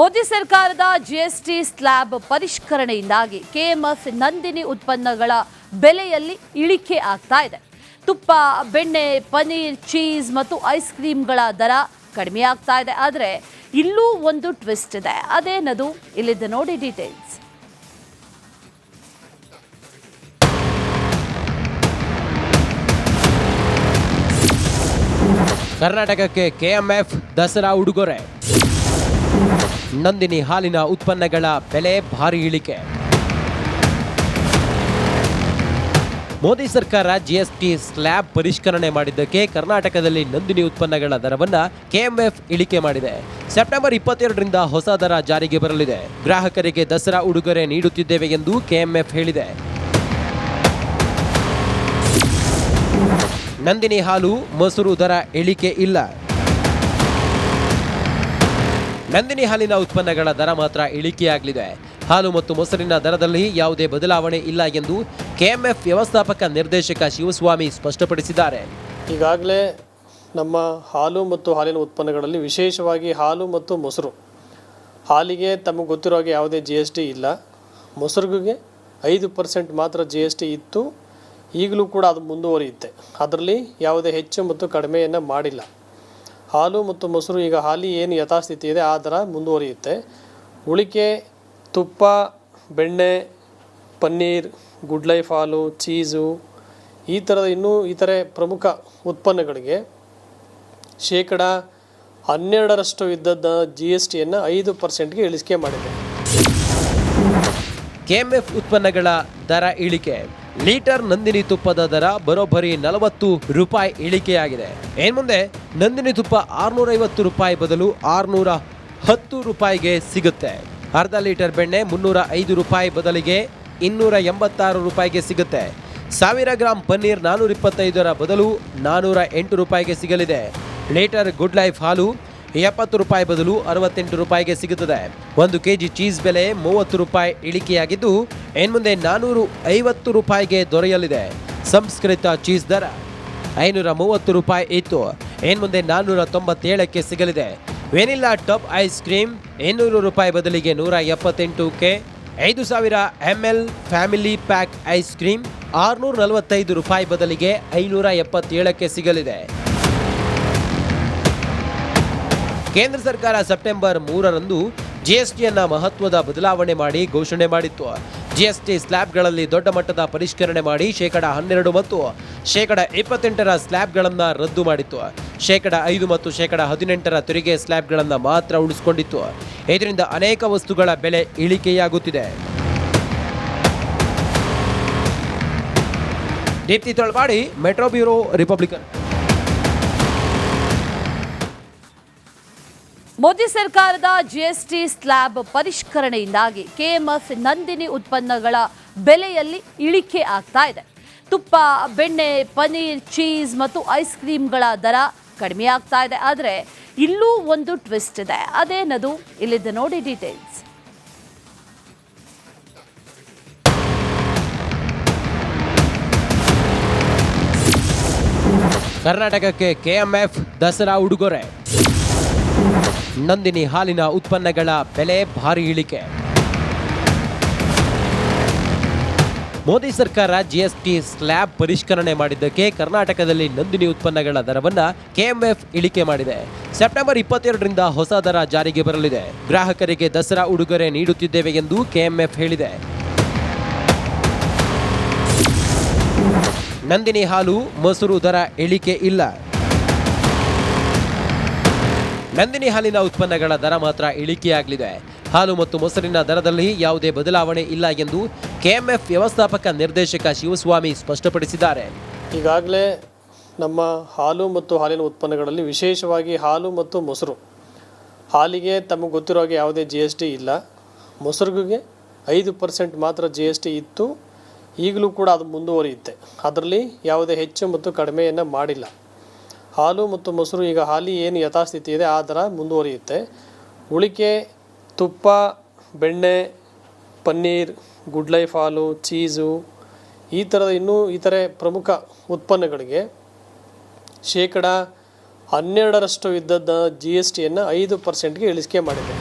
ಮೋದಿ ಸರ್ಕಾರದ GST slab ಪರಿಷ್ಕರಣೆಯಿಂದಾಗಿ KMF Nandini ಉತ್ಪನ್ನಗಳ ಬೆಲೆಯಲ್ಲಿ ಇಳಿಕೆ ಆಗ್ತಾ ಇದೆ. ತುಪ್ಪ, ಬೆಣ್ಣೆ, ಪನೀರ್, ಚೀಸ್ ಮತ್ತು ಐಸ್ ಕ್ರೀಮ್ಗಳ ದರ ಕಡಿಮೆ ಆಗ್ತಾ ಇದೆ. ಆದರೆ ಇಲ್ಲೂ ಒಂದು ಟ್ವಿಸ್ಟ್ ಇದೆ. ಅದೇನದು? ಇಲ್ಲಿದೆ ನೋಡಿ ಡೀಟೇಲ್ಸ್. ಕರ್ನಾಟಕಕ್ಕೆ ಕೆಎಂಎಫ್ ದಸರಾ ಉಡುಗೊರೆ. ನಂದಿನಿ ಹಾಲಿನ ಉತ್ಪನ್ನಗಳ ಬೆಲೆ ಭಾರಿ ಇಳಿಕೆ. ಮೋದಿ ಸರ್ಕಾರ ಜಿಎಸ್ಟಿ ಸ್ಲ್ಯಾಬ್ ಪರಿಷ್ಕರಣೆ ಮಾಡಿದ್ದಕ್ಕೆ ಕರ್ನಾಟಕದಲ್ಲಿ ನಂದಿನಿ ಉತ್ಪನ್ನಗಳ ದರವನ್ನು ಕೆಎಂಎಫ್ ಇಳಿಕೆ ಮಾಡಿದೆ. ಸೆಪ್ಟೆಂಬರ್ ಇಪ್ಪತ್ತೆರಡರಿಂದ ಹೊಸ ದರ ಜಾರಿಗೆ ಬರಲಿದೆ. ಗ್ರಾಹಕರಿಗೆ ದಸರಾ ಉಡುಗೊರೆ ನೀಡುತ್ತಿದ್ದೇವೆ ಎಂದು ಕೆಎಂಎಫ್ ಹೇಳಿದೆ. ನಂದಿನಿ ಹಾಲು, ಮೊಸರು ದರ ಇಳಿಕೆ ಇಲ್ಲ. ನಂದಿನಿ ಹಾಲಿನ ಉತ್ಪನ್ನಗಳ ದರ ಮಾತ್ರ ಇಳಿಕೆಯಾಗಲಿದೆ. ಹಾಲು ಮತ್ತು ಮೊಸರಿನ ದರದಲ್ಲಿ ಯಾವುದೇ ಬದಲಾವಣೆ ಇಲ್ಲ ಎಂದು ಕೆಎಂಎಫ್ ವ್ಯವಸ್ಥಾಪಕ ನಿರ್ದೇಶಕ ಶಿವಸ್ವಾಮಿ ಸ್ಪಷ್ಟಪಡಿಸಿದ್ದಾರೆ. ಈಗಾಗಲೇ ನಮ್ಮ ಹಾಲು ಮತ್ತು ಹಾಲಿನ ಉತ್ಪನ್ನಗಳಲ್ಲಿ ವಿಶೇಷವಾಗಿ ಹಾಲು ಮತ್ತು ಮೊಸರು. ಹಾಲಿಗೆ ತಮಗೆ ಗೊತ್ತಿರೋ ಹಾಗೆ ಯಾವುದೇ ಜಿ ಎಸ್ ಟಿ ಇಲ್ಲ. ಮೊಸರುಗೆ ಐದು ಪರ್ಸೆಂಟ್ ಮಾತ್ರ ಜಿ ಎಸ್ ಟಿ ಇತ್ತು. ಈಗಲೂ ಕೂಡ ಅದು ಮುಂದುವರಿಯುತ್ತೆ. ಅದರಲ್ಲಿ ಯಾವುದೇ ಹೆಚ್ಚು ಮತ್ತು ಕಡಿಮೆಯನ್ನು ಮಾಡಿಲ್ಲ. ಹಾಲು ಮತ್ತು ಮೊಸರು, ಈಗ ಹಾಲಿ ಏನು ಯಥಾಸ್ಥಿತಿ ಇದೆ, ಆ ದರ ಮುಂದುವರಿಯುತ್ತೆ. ಉಳಿಕೆ, ತುಪ್ಪ, ಬೆಣ್ಣೆ, ಪನ್ನೀರ್, ಗುಡ್ ಲೈಫ್ ಹಾಲು, ಚೀಸು, ಈ ಥರದ ಇನ್ನೂ ಇತರೆ ಪ್ರಮುಖ ಉತ್ಪನ್ನಗಳಿಗೆ ಶೇಕಡ ಹನ್ನೆರಡರಷ್ಟು ಇದ್ದದ್ದ ಜಿ ಎಸ್ ಟಿಯನ್ನು ಐದು ಪರ್ಸೆಂಟ್ಗೆ ಇಳಿಸಿಕೆ ಮಾಡಿದೆ. ಕೆಎಂಎಫ್ ಉತ್ಪನ್ನಗಳ ದರ ಇಳಿಕೆ. ಲೀಟರ್ ನಂದಿನಿ ತುಪ್ಪದ ದರ ಬರೋಬ್ಬರಿ ನಲವತ್ತು ರೂಪಾಯಿ ಇಳಿಕೆಯಾಗಿದೆ. ಏನ್ ಮುಂದೆ ನಂದಿನಿ ತುಪ್ಪ ಆರ್ನೂರ ಐವತ್ತು ರೂಪಾಯಿ ಬದಲು ಆರ್ನೂರ ಹತ್ತು ರೂಪಾಯಿಗೆ ಸಿಗುತ್ತೆ. ಅರ್ಧ ಲೀಟರ್ ಬೆಣ್ಣೆ ಮುನ್ನೂರ ಐದು ರೂಪಾಯಿ ಬದಲಿಗೆ ಇನ್ನೂರ ಎಂಬತ್ತಾರು ರೂಪಾಯಿಗೆ ಸಿಗುತ್ತೆ. ಸಾವಿರ ಗ್ರಾಂ ಪನ್ನೀರ್ ನಾನೂರ ಇಪ್ಪತ್ತೈದರ ಬದಲು ನಾನೂರ ಎಂಟು ರೂಪಾಯಿಗೆ ಸಿಗಲಿದೆ. ಲೀಟರ್ ಗುಡ್ ಲೈಫ್ ಹಾಲು ಎಪ್ಪತ್ತು ರೂಪಾಯಿ ಬದಲು ಅರವತ್ತೆಂಟು ರೂಪಾಯಿಗೆ ಸಿಗುತ್ತದೆ. ಒಂದು ಕೆಜಿ ಚೀಸ್ ಬೆಲೆ ಮೂವತ್ತು ರೂಪಾಯಿ ಇಳಿಕೆಯಾಗಿದ್ದು, ಇನ್ಮುಂದೆ ನಾನೂರು ಐವತ್ತು ರೂಪಾಯಿಗೆ ದೊರೆಯಲಿದೆ. ಸಂಸ್ಕೃತ ಚೀಸ್ ದರ ಐನೂರ ಮೂವತ್ತು ರೂಪಾಯಿ ಇತ್ತು. ಇನ್ಮುಂದೆ ನಾನ್ನೂರ ತೊಂಬತ್ತೇಳಕ್ಕೆ ಸಿಗಲಿದೆ. ವೆನಿಲ್ಲಾ ಟಪ್ ಐಸ್ ಕ್ರೀಮ್ ಇನ್ನೂರು ರೂಪಾಯಿ ಬದಲಿಗೆ ನೂರ ಎಪ್ಪತ್ತೆಂಟುಕ್ಕೆ ಐದು ಸಾವಿರ M L family pack ice cream ಆರುನೂರ ನಲವತ್ತೈದು ರೂಪಾಯಿ ಬದಲಿಗೆ ಐನೂರ ಎಪ್ಪತ್ತೇಳಕ್ಕೆ ಸಿಗಲಿದೆ. ಕೇಂದ್ರ ಸರ್ಕಾರ ಸೆಪ್ಟೆಂಬರ್ ಮೂರರಂದು ಜಿಎಸ್ಟಿಯನ್ನ ಮಹತ್ವದ ಬದಲಾವಣೆ ಮಾಡಿ ಘೋಷಣೆ ಮಾಡಿತ್ತು. ಜಿಎಸ್ಟಿ ಸ್ಲ್ಯಾಬ್ಗಳಲ್ಲಿ ದೊಡ್ಡ ಮಟ್ಟದ ಪರಿಷ್ಕರಣೆ ಮಾಡಿ ಶೇಕಡ ಹನ್ನೆರಡು ಮತ್ತು ಶೇಕಡ ಇಪ್ಪತ್ತೆಂಟರ ಸ್ಲ್ಯಾಬ್ಗಳನ್ನು ರದ್ದು ಮಾಡಿತ್ತು. ಶೇಕಡ ಐದು ಮತ್ತು ಶೇಕಡ ಹದಿನೆಂಟರ ತೆರಿಗೆ ಸ್ಲ್ಯಾಬ್ಗಳನ್ನು ಮಾತ್ರ ಉಳಿಸಿಕೊಂಡಿತ್ತು. ಇದರಿಂದ ಅನೇಕ ವಸ್ತುಗಳ ಬೆಲೆ ಇಳಿಕೆಯಾಗುತ್ತಿದೆ. Deepti Tolawadi, metro bureau, Republican. Modi ಸರ್ಕಾರದ ಜಿಎಸ್ಟಿ ಸ್ಲ್ಯಾಬ್ ಪರಿಷ್ಕರಣೆಯಿಂದಾಗಿ ಕೆಎಂಎಫ್ ನಂದಿನಿ ಉತ್ಪನ್ನಗಳ ಬೆಲೆಯಲ್ಲಿ ಇಳಿಕೆ ಆಗ್ತಾ ಇದೆ. ತುಪ್ಪ, ಬೆಣ್ಣೆ, ಪನೀರ್, ಚೀಸ್ ಮತ್ತು ಐಸ್ ಕ್ರೀಮ್ಗಳ ದರ ಕಡಿಮೆ ಆಗ್ತಾ ಇದೆ. ಆದರೆ ಇಲ್ಲೂ ಒಂದು ಟ್ವಿಸ್ಟ್ ಇದೆ. ಅದೇನದು? ಇಲ್ಲಿದೆ ನೋಡಿ ಡೀಟೇಲ್ಸ್. ಕರ್ನಾಟಕಕ್ಕೆ ಕೆಎಂಎಫ್ ದಸರಾ ಉಡುಗೊರೆ. ನಂದಿನಿ ಹಾಲಿನ ಉತ್ಪನ್ನಗಳ ಬೆಲೆ ಭಾರಿ ಇಳಿಕೆ. ಮೋದಿ ಸರ್ಕಾರ ಜಿಎಸ್ಟಿ ಸ್ಲ್ಯಾಬ್ ಪರಿಷ್ಕರಣೆ ಮಾಡಿದ್ದಕ್ಕೆ ಕರ್ನಾಟಕದಲ್ಲಿ ನಂದಿನಿ ಉತ್ಪನ್ನಗಳ ದರವನ್ನ ಕೆಎಂಎಫ್ ಇಳಿಕೆ ಮಾಡಿದೆ. ಸೆಪ್ಟೆಂಬರ್ ಇಪ್ಪತ್ತೆರಡರಿಂದ ಹೊಸ ದರ ಜಾರಿಗೆ ಬರಲಿದೆ. ಗ್ರಾಹಕರಿಗೆ ದಸರಾ ಉಡುಗೊರೆ ನೀಡುತ್ತಿದ್ದೇವೆ ಎಂದು ಕೆಎಂಎಫ್ ಹೇಳಿದೆ. ನಂದಿನಿ ಹಾಲು ಮೊಸರು ದರ ಇಳಿಕೆ ಇಲ್ಲ. ನಂದಿನಿ ಹಾಲಿನ ಉತ್ಪನ್ನಗಳ ದರ ಮಾತ್ರ ಇಳಿಕೆಯಾಗಲಿದೆ. ಹಾಲು ಮತ್ತು ಮೊಸರಿನ ದರದಲ್ಲಿ ಯಾವುದೇ ಬದಲಾವಣೆ ಇಲ್ಲ ಎಂದು ಕೆಎಂಎಫ್ ವ್ಯವಸ್ಥಾಪಕ ನಿರ್ದೇಶಕ ಶಿವಸ್ವಾಮಿ ಸ್ಪಷ್ಟಪಡಿಸಿದ್ದಾರೆ. ಈಗಾಗಲೇ ನಮ್ಮ ಹಾಲು ಮತ್ತು ಹಾಲಿನ ಉತ್ಪನ್ನಗಳಲ್ಲಿ ವಿಶೇಷವಾಗಿ ಹಾಲು ಮತ್ತು ಮೊಸರು. ಹಾಲಿಗೆ ತಮಗೆ ಗೊತ್ತಿರೋ ಹಾಗೆ ಯಾವುದೇ ಜಿ ಎಸ್ ಟಿ ಇಲ್ಲ. ಮೊಸರುಗೆ ಐದು ಪರ್ಸೆಂಟ್ ಮಾತ್ರ ಜಿ ಎಸ್ ಟಿ ಇತ್ತು. ಈಗಲೂ ಕೂಡ ಅದು ಮುಂದುವರಿಯುತ್ತೆ. ಅದರಲ್ಲಿ ಯಾವುದೇ ಹೆಚ್ಚು ಮತ್ತು ಕಡಿಮೆಯನ್ನು ಮಾಡಿಲ್ಲ. ಹಾಲು ಮತ್ತು ಮೊಸರು, ಈಗ ಹಾಲಿ ಏನು ಯಥಾಸ್ಥಿತಿ ಇದೆ, ಆ ಥರ ಮುಂದುವರಿಯುತ್ತೆ. ಉಳಿಕೆ, ತುಪ್ಪ, ಬೆಣ್ಣೆ, ಪನ್ನೀರ್, ಗುಡ್ ಲೈಫ್ ಹಾಲು, ಚೀಸು, ಈ ಥರದ ಇನ್ನೂ ಇತರೆ ಪ್ರಮುಖ ಉತ್ಪನ್ನಗಳಿಗೆ ಶೇಕಡ ಹನ್ನೆರಡರಷ್ಟು ಇದ್ದದ್ದ ಜಿ ಎಸ್ ಟಿಯನ್ನು ಐದು ಪರ್ಸೆಂಟ್ಗೆ ಇಳಿಸಿಕೆ ಮಾಡಿದೆ.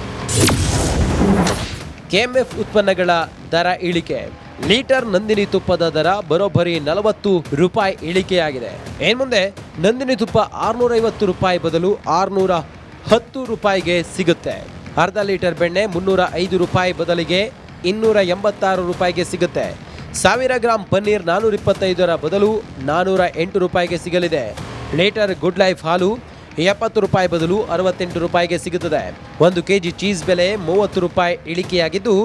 ಕೆಎಂಎಫ್ ಉತ್ಪನ್ನಗಳ ದರ ಇಳಿಕೆ. ಲೀಟರ್ ನಂದಿನಿ ತುಪ್ಪದ ದರ ಬರೋಬ್ಬರಿ ನಲವತ್ತು ರೂಪಾಯಿ ಇಳಿಕೆಯಾಗಿದೆ. ಏನ್ ಮುಂದೆ? ನಂದಿನಿ ತುಪ್ಪ ಆರ್ನೂರ ಐವತ್ತು ರೂಪಾಯಿ ಬದಲು ಆರ್ನೂರ ಹತ್ತು ರೂಪಾಯಿಗೆ ಸಿಗುತ್ತೆ. ಅರ್ಧ ಲೀಟರ್ ಬೆಣ್ಣೆ ಮುನ್ನೂರ ಐದು ರೂಪಾಯಿ ಬದಲಿಗೆ ಇನ್ನೂರ ಎಂಬತ್ತಾರು ರೂಪಾಯಿಗೆ ಸಿಗುತ್ತೆ. ಸಾವಿರ ಗ್ರಾಂ ಪನ್ನೀರ್ ನಾನೂರ ಇಪ್ಪತ್ತೈದರ ಬದಲು ನಾನೂರ ಎಂಟು ರೂಪಾಯಿಗೆ ಸಿಗಲಿದೆ. ಲೀಟರ್ ಗುಡ್ ಲೈಫ್ ಹಾಲು ಎಪ್ಪತ್ತು ರೂಪಾಯಿ ಬದಲು ಅರವತ್ತೆಂಟು ರೂಪಾಯಿಗೆ ಸಿಗುತ್ತದೆ. ಒಂದು ಕೆಜಿ ಚೀಸ್ ಬೆಲೆ ಮೂವತ್ತು ರೂಪಾಯಿ ಇಳಿಕೆಯಾಗಿದ್ದು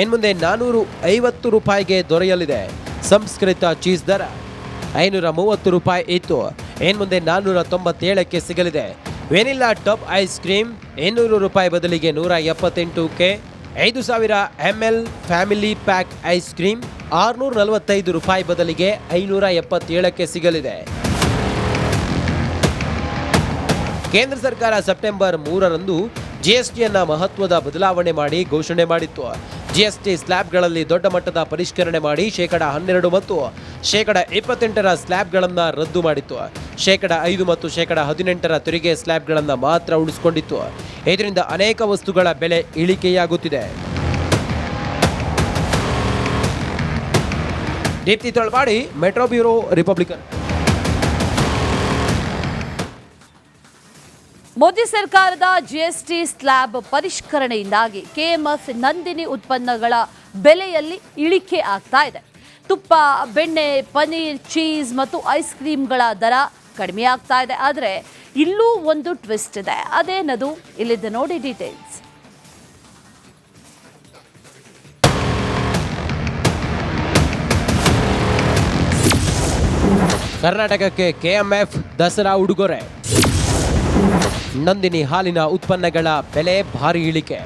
ಇನ್ಮುಂದೆ ನಾನೂರು ಐವತ್ತು ರೂಪಾಯಿಗೆ ದೊರೆಯಲಿದೆ. ಸಂಸ್ಕೃತ ಚೀಸ್ ದರ ಐನೂರ ಮೂವತ್ತು ರೂಪಾಯಿ ಇತ್ತು. ಇನ್ಮುಂದೆ ನಾನ್ನೂರ ತೊಂಬತ್ತೇಳಕ್ಕೆ ಸಿಗಲಿದೆ. ವೆನಿಲ್ಲಾ ಟಪ್ ಐಸ್ ಕ್ರೀಮ್ ಇನ್ನೂರು ರೂಪಾಯಿ ಬದಲಿಗೆ ನೂರ ಎಪ್ಪತ್ತೆಂಟಕ್ಕೆ ಐದು ಸಾವಿರ M L family pack ice cream ಆರುನೂರ ನಲವತ್ತೈದು ರೂಪಾಯಿ ಬದಲಿಗೆ ಐನೂರ ಎಪ್ಪತ್ತೇಳಕ್ಕೆ ಸಿಗಲಿದೆ. ಕೇಂದ್ರ ಸರ್ಕಾರ ಸೆಪ್ಟೆಂಬರ್ ಮೂರರಂದು ಜಿಎಸ್ಟಿಯನ್ನ ಮಹತ್ವದ ಬದಲಾವಣೆ ಮಾಡಿ ಘೋಷಣೆ ಮಾಡಿತ್ತು. ಜಿಎಸ್ಟಿ ಸ್ಲ್ಯಾಬ್ಗಳಲ್ಲಿ ದೊಡ್ಡ ಮಟ್ಟದ ಪರಿಷ್ಕರಣೆ ಮಾಡಿ ಶೇಕಡ ಹನ್ನೆರಡು ಮತ್ತು ಶೇಕಡ ಇಪ್ಪತ್ತೆಂಟರ ಸ್ಲ್ಯಾಬ್ಗಳನ್ನು ರದ್ದು ಮಾಡಿತ್ತು. ಶೇಕಡ ಐದು ಮತ್ತು ಶೇಕಡ ಹದಿನೆಂಟರ ತೆರಿಗೆ ಸ್ಲ್ಯಾಬ್ಗಳನ್ನು ಮಾತ್ರ ಉಳಿಸಿಕೊಂಡಿತ್ತು. ಇದರಿಂದ ಅನೇಕ ವಸ್ತುಗಳ ಬೆಲೆ ಇಳಿಕೆಯಾಗುತ್ತಿದೆ. Deepti Tolawadi, metro bureau, Republican. Modi ಸರ್ಕಾರದ ಜಿಎಸ್ಟಿ ಸ್ಲ್ಯಾಬ್ ಪರಿಷ್ಕರಣೆಯಿಂದಾಗಿ ಕೆಎಂಎಫ್ ನಂದಿನಿ ಉತ್ಪನ್ನಗಳ ಬೆಲೆಯಲ್ಲಿ ಇಳಿಕೆ ಆಗ್ತಾ ಇದೆ. ತುಪ್ಪ, ಬೆಣ್ಣೆ, ಪನೀರ್, ಚೀಸ್ ಮತ್ತು ಐಸ್ ಕ್ರೀಮ್ಗಳ ದರ ಕಡಿಮೆ ಆಗ್ತಾ ಇದೆ. ಆದರೆ ಇಲ್ಲೂ ಒಂದು ಟ್ವಿಸ್ಟ್ ಇದೆ. ಅದೇನದು? ಇಲ್ಲಿದೆ ನೋಡಿ ಡೀಟೇಲ್ಸ್. ಕರ್ನಾಟಕಕ್ಕೆ ಕೆಎಂಎಫ್ ದಸರಾ ಉಡುಗೊರೆ. ನಂದಿನಿ ಹಾಲಿನ ಉತ್ಪನ್ನಗಳ ಬೆಲೆ ಭಾರಿ ಇಳಿಕೆ.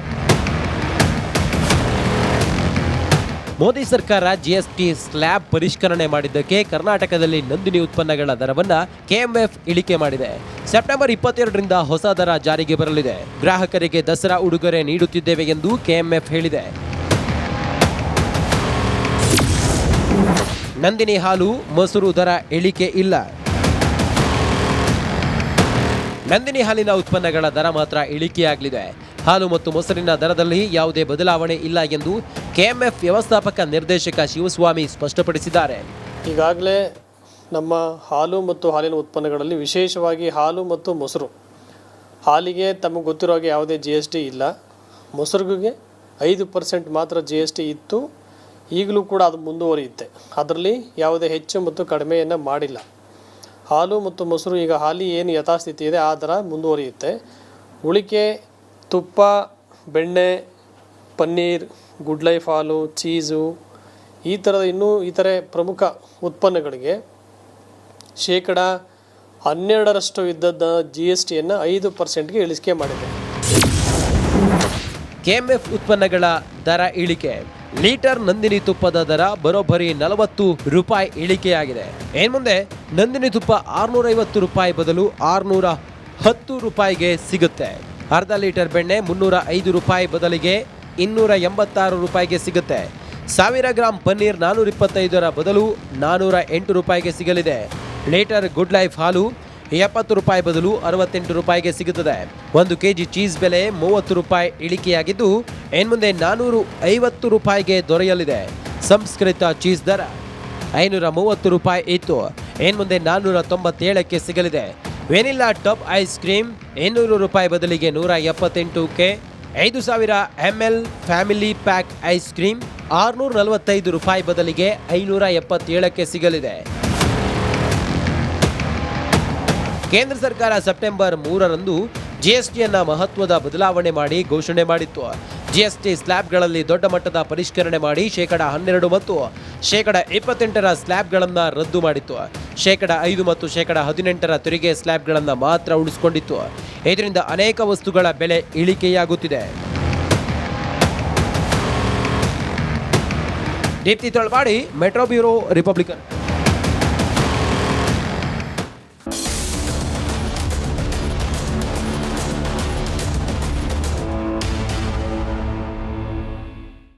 ಮೋದಿ ಸರ್ಕಾರ ಜಿಎಸ್ಟಿ ಸ್ಲ್ಯಾಬ್ ಪರಿಷ್ಕರಣೆ ಮಾಡಿದ್ದಕ್ಕೆ ಕರ್ನಾಟಕದಲ್ಲಿ ನಂದಿನಿ ಉತ್ಪನ್ನಗಳ ದರವನ್ನು ಕೆಎಂಎಫ್ ಇಳಿಕೆ ಮಾಡಿದೆ. ಸೆಪ್ಟೆಂಬರ್ ಇಪ್ಪತ್ತೆರಡರಿಂದ ಹೊಸ ದರ ಜಾರಿಗೆ ಬರಲಿದೆ. ಗ್ರಾಹಕರಿಗೆ ದಸರಾ ಉಡುಗೊರೆ ನೀಡುತ್ತಿದ್ದೇವೆ ಎಂದು ಕೆಎಂಎಫ್ ಹೇಳಿದೆ. ನಂದಿನಿ ಹಾಲು ಮೊಸರು ದರ ಇಳಿಕೆ ಇಲ್ಲ. ನಂದಿನಿ ಹಾಲಿನ ಉತ್ಪನ್ನಗಳ ದರ ಮಾತ್ರ ಇಳಿಕೆಯಾಗಲಿದೆ. ಹಾಲು ಮತ್ತು ಮೊಸರಿನ ದರದಲ್ಲಿ ಯಾವುದೇ ಬದಲಾವಣೆ ಇಲ್ಲ ಎಂದು ಕೆಎಂಎಫ್ ವ್ಯವಸ್ಥಾಪಕ ನಿರ್ದೇಶಕ ಶಿವಸ್ವಾಮಿ ಸ್ಪಷ್ಟಪಡಿಸಿದ್ದಾರೆ. ಈಗಾಗಲೇ ನಮ್ಮ ಹಾಲು ಮತ್ತು ಹಾಲಿನ ಉತ್ಪನ್ನಗಳಲ್ಲಿ ವಿಶೇಷವಾಗಿ ಹಾಲು ಮತ್ತು ಮೊಸರು. ಹಾಲಿಗೆ ತಮಗೆ ಗೊತ್ತಿರೋ ಹಾಗೆ ಯಾವುದೇ ಜಿ ಎಸ್ ಟಿ ಇಲ್ಲ. ಮೊಸರುಗೆ ಐದು ಪರ್ಸೆಂಟ್ ಮಾತ್ರ ಜಿ ಎಸ್ ಟಿ ಇತ್ತು. ಈಗಲೂ ಕೂಡ ಅದು ಮುಂದುವರಿಯುತ್ತೆ. ಅದರಲ್ಲಿ ಯಾವುದೇ ಹೆಚ್ಚು ಮತ್ತು ಕಡಿಮೆಯನ್ನು ಮಾಡಿಲ್ಲ. ಹಾಲು ಮತ್ತು ಮೊಸರು ಈಗ ಹಾಲಿ ಏನು ಯಥಾಸ್ಥಿತಿ ಇದೆ ಆ ಥರ ಮುಂದುವರಿಯುತ್ತೆ. ಉಳಿಕೆ, ತುಪ್ಪ, ಬೆಣ್ಣೆ, ಪನ್ನೀರ್, ಗುಡ್ ಲೈಫ್ ಹಾಲು, ಚೀಸು, ಈ ಥರದ ಇನ್ನೂ ಇತರೆ ಪ್ರಮುಖ ಉತ್ಪನ್ನಗಳಿಗೆ ಶೇಕಡ ಹನ್ನೆರಡರಷ್ಟು ಇದ್ದದ್ದ ಜಿ ಎಸ್ ಟಿಯನ್ನು ಐದು ಪರ್ಸೆಂಟ್ಗೆ ಇಳಿಸಿಕೆ ಮಾಡಿದೆ. ಕೆಎಂಎಫ್ ಉತ್ಪನ್ನಗಳ ದರ ಇಳಿಕೆ. ಲೀಟರ್ ನಂದಿನಿ ತುಪ್ಪದ ದರ ಬರೋಬ್ಬರಿ ನಲವತ್ತು ರೂಪಾಯಿ ಇಳಿಕೆಯಾಗಿದೆ. ಏನ್ ಮುಂದೆ? ನಂದಿನಿ ತುಪ್ಪ ಆರ್ನೂರ ಐವತ್ತು ರೂಪಾಯಿ ಬದಲು ಆರ್ನೂರ ಹತ್ತು ರೂಪಾಯಿಗೆ ಸಿಗುತ್ತೆ. ಅರ್ಧ ಲೀಟರ್ ಬೆಣ್ಣೆ ಮುನ್ನೂರ ಐದು ರೂಪಾಯಿ ಬದಲಿಗೆ ಇನ್ನೂರ ಎಂಬತ್ತಾರು ರೂಪಾಯಿಗೆ ಸಿಗುತ್ತೆ. ಸಾವಿರ ಗ್ರಾಂ ಪನ್ನೀರ್ ನಾನೂರ ಇಪ್ಪತ್ತೈದರ ಬದಲು ನಾನೂರ ಎಂಟು ರೂಪಾಯಿಗೆ ಸಿಗಲಿದೆ. ಲೀಟರ್ ಗುಡ್ ಲೈಫ್ ಹಾಲು ಎಪ್ಪತ್ತು ರೂಪಾಯಿ ಬದಲು ಅರವತ್ತೆಂಟು ರೂಪಾಯಿಗೆ ಸಿಗುತ್ತದೆ. ಒಂದು ಕೆಜಿ ಚೀಸ್ ಬೆಲೆ ಮೂವತ್ತು ರೂಪಾಯಿ ಇಳಿಕೆಯಾಗಿದ್ದು ಇನ್ಮುಂದೆ ನಾನೂರು ಐವತ್ತು ರೂಪಾಯಿಗೆ ದೊರೆಯಲಿದೆ. ಸಂಸ್ಕೃತ ಚೀಸ್ ದರ ಐನೂರ ಮೂವತ್ತು ರೂಪಾಯಿ ಇತ್ತು. ಇನ್ಮುಂದೆ ನಾನ್ನೂರ ತೊಂಬತ್ತೇಳಕ್ಕೆ ಸಿಗಲಿದೆ. ವೆನಿಲ್ಲಾ ಟಪ್ ಐಸ್ ಕ್ರೀಮ್ ಇನ್ನೂರು ರೂಪಾಯಿ ಬದಲಿಗೆ ನೂರ ಎಪ್ಪತ್ತೆಂಟಕ್ಕೆ ಐದು ಸಾವಿರ M L family pack ice cream ಆರುನೂರ ನಲವತ್ತೈದು ರೂಪಾಯಿ ಬದಲಿಗೆ ಐನೂರ ಎಪ್ಪತ್ತೇಳಕ್ಕೆ ಸಿಗಲಿದೆ. ಕೇಂದ್ರ ಸರ್ಕಾರ ಸೆಪ್ಟೆಂಬರ್ ಮೂರರಂದು ಜಿಎಸ್ಟಿಯನ್ನ ಮಹತ್ವದ ಬದಲಾವಣೆ ಮಾಡಿ ಘೋಷಣೆ ಮಾಡಿತ್ತು. ಜಿಎಸ್ಟಿ ಸ್ಲ್ಯಾಬ್ಗಳಲ್ಲಿ ದೊಡ್ಡ ಮಟ್ಟದ ಪರಿಷ್ಕರಣೆ ಮಾಡಿ ಶೇಕಡ ಹನ್ನೆರಡು ಮತ್ತು ಶೇಕಡ ಇಪ್ಪತ್ತೆಂಟರ ಸ್ಲ್ಯಾಬ್ಗಳನ್ನು ರದ್ದು ಮಾಡಿತ್ತು. ಶೇಕಡ ಐದು ಮತ್ತು ಶೇಕಡ ಹದಿನೆಂಟರ ತೆರಿಗೆ ಸ್ಲ್ಯಾಬ್ಗಳನ್ನು ಮಾತ್ರ ಉಳಿಸಿಕೊಂಡಿತ್ತು. ಇದರಿಂದ ಅನೇಕ ವಸ್ತುಗಳ ಬೆಲೆ ಇಳಿಕೆಯಾಗುತ್ತಿದೆ. Deepti Tolawadi, metro bureau, Republican.